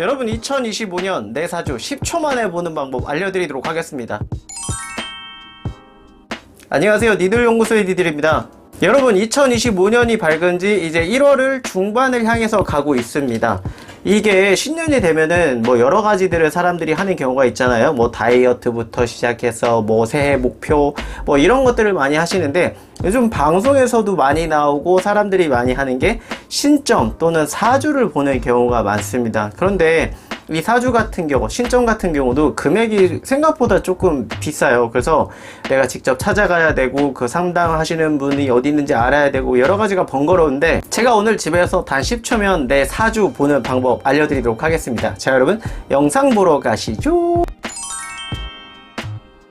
여러분 2025년 내 사주 10초 만에 보는 방법 알려드리도록 하겠습니다. 안녕하세요. 니들 연구소의 니들입니다. 여러분 2025년이 밝은 지 이제 1월을 중반을 향해서 가고 있습니다. 이게 신년이 되면은 뭐 여러 가지들을 사람들이 하는 경우가 있잖아요. 뭐 다이어트부터 시작해서 뭐 새해 목표 뭐 이런 것들을 많이 하시는데 요즘 방송에서도 많이 나오고 사람들이 많이 하는 게 신점 또는 사주를 보는 경우가 많습니다. 그런데 이 사주 같은 경우, 신점 같은 경우도 금액이 생각보다 조금 비싸요. 그래서 내가 직접 찾아가야 되고 그 상담하시는 분이 어디 있는지 알아야 되고 여러 가지가 번거로운데 제가 오늘 집에서 단 10초면 내 사주 보는 방법 알려드리도록 하겠습니다. 자, 여러분 영상 보러 가시죠.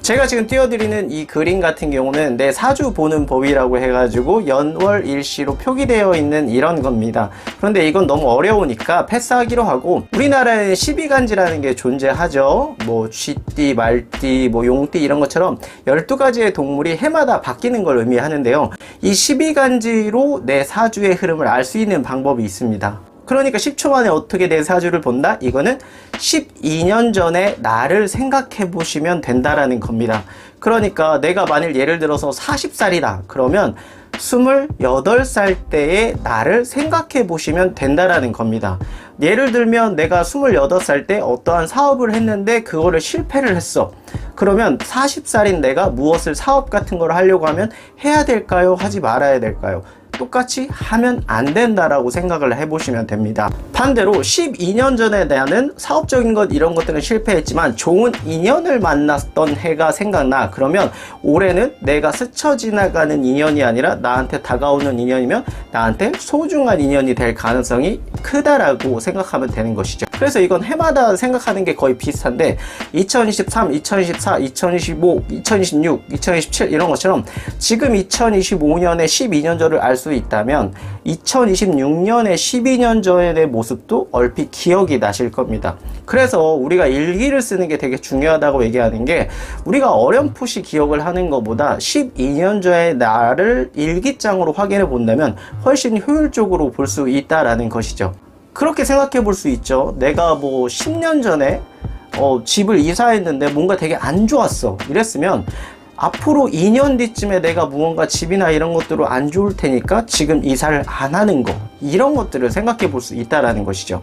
제가 지금 띄워드리는 이 그림 같은 경우는 내 사주 보는 법이라고 해가지고 연월 일시로 표기되어 있는 이런 겁니다. 그런데 이건 너무 어려우니까 패스하기로 하고 우리나라에 12간지라는 게 존재하죠. 뭐 쥐띠, 말띠, 뭐 용띠 이런 것처럼 12가지의 동물이 해마다 바뀌는 걸 의미하는데요. 이 12간지로 내 사주의 흐름을 알 수 있는 방법이 있습니다. 그러니까 10초 만에 어떻게 내 사주를 본다? 이거는 12년 전에 나를 생각해 보시면 된다라는 겁니다. 그러니까 내가 만일 예를 들어서 40살이다. 그러면 28살 때의 나를 생각해 보시면 된다라는 겁니다. 예를 들면 내가 28살 때 어떠한 사업을 했는데 그거를 실패를 했어. 그러면 40살인 내가 무엇을 사업 같은 걸 하려고 하면 해야 될까요? 하지 말아야 될까요? 똑같이 하면 안 된다라고 생각을 해보시면 됩니다. 반대로 12년 전에 나는 사업적인 것 이런 것들은 실패했지만 좋은 인연을 만났던 해가 생각나. 그러면 올해는 내가 스쳐 지나가는 인연이 아니라 나한테 다가오는 인연이면 나한테 소중한 인연이 될 가능성이 크다라고 생각하면 되는 것이죠. 그래서 이건 해마다 생각하는 게 거의 비슷한데 2023, 2024, 2025, 2026, 2027 이런 것처럼 지금 2025년에 12년 전을 알 수 있다면 2026년에 12년 전의 모습도 얼핏 기억이 나실 겁니다. 그래서 우리가 일기를 쓰는 게 되게 중요하다고 얘기하는 게 우리가 어렴풋이 기억을 하는 것보다 12년 전의 나를 일기장으로 확인해 본다면 훨씬 효율적으로 볼 수 있다라는 것이죠. 그렇게 생각해 볼 수 있죠. 내가 뭐 10년 전에 어, 집을 이사했는데 뭔가 되게 안 좋았어. 이랬으면 앞으로 2년 뒤쯤에 내가 무언가 집이나 이런 것들로 안 좋을 테니까 지금 이사를 안 하는 거. 이런 것들을 생각해 볼 수 있다라는 것이죠.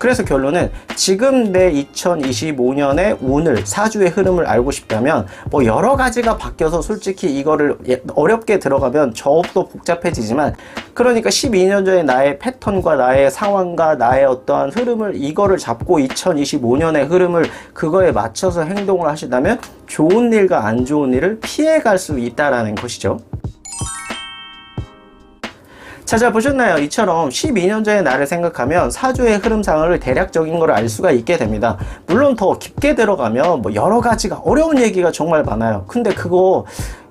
그래서 결론은 지금 내 2025년의 운을 사주의 흐름을 알고 싶다면 뭐 여러 가지가 바뀌어서 솔직히 이거를 예- 어렵게 들어가면 저업도 복잡해지지만 그러니까 12년 전에 나의 패턴과 나의 상황과 나의 어떠한 흐름을 이거를 잡고 2025년의 흐름을 그거에 맞춰서 행동을 하시다면 좋은 일과 안 좋은 일을 피해갈 수 있다라는 것이죠. 찾아보셨나요? 이처럼 12년 전의 나를 생각하면 사주의 흐름상을 대략적인 걸 알 수가 있게 됩니다. 물론 더 깊게 들어가면 뭐 여러 가지가 어려운 얘기가 정말 많아요. 근데 그거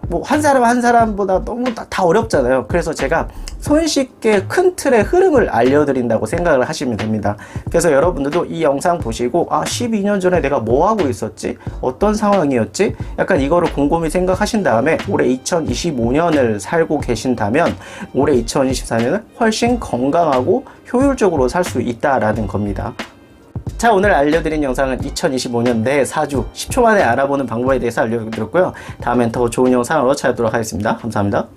뭐 한 사람 한 사람보다 너무 다, 다 어렵잖아요. 그래서 제가 손쉽게 큰 틀의 흐름을 알려드린다고 생각을 하시면 됩니다. 그래서 여러분들도 이 영상 보시고 아 12년 전에 내가 뭐 하고 있었지? 어떤 상황이었지? 약간 이거를 곰곰이 생각하신 다음에 올해 2025년을 살고 계신다면 올해 2024년은 훨씬 건강하고 효율적으로 살 수 있다라는 겁니다. 자 오늘 알려드린 영상은 2025년 내 사주 10초 만에 알아보는 방법에 대해서 알려드렸고요. 다음엔 더 좋은 영상으로 찾아오도록 하겠습니다. 감사합니다.